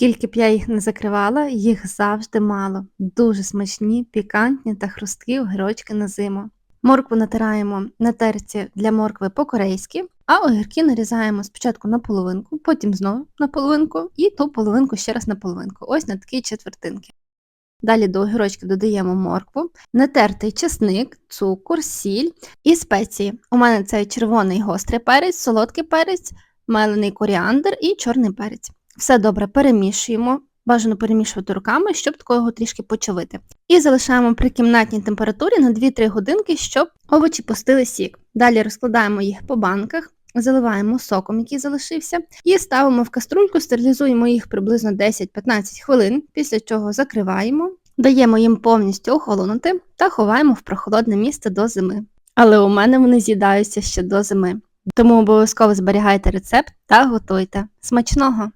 Скільки б я їх не закривала, їх завжди мало. Дуже смачні, пікантні та хрусткі огірочки на зиму. Моркву натираємо на терці для моркви по-корейськи, а огірки нарізаємо спочатку на половинку, потім знову на половинку і ту половинку ще раз на половинку. Ось на такі четвертинки. Далі до огірочки додаємо моркву, натертий чесник, цукор, сіль і спеції. У мене це червоний гострий перець, солодкий перець, мелений коріандр і чорний перець. Все добре перемішуємо. Бажано перемішувати руками, щоб такого трішки почавити. І залишаємо при кімнатній температурі на 2-3 годинки, щоб овочі пустили сік. Далі розкладаємо їх по банках, заливаємо соком, який залишився, і ставимо в каструльку, стерилізуємо їх приблизно 10-15 хвилин, після чого закриваємо, даємо їм повністю охолонути та ховаємо в прохолодне місце до зими. Але у мене вони з'їдаються ще до зими. Тому обов'язково зберігайте рецепт та готуйте. Смачного!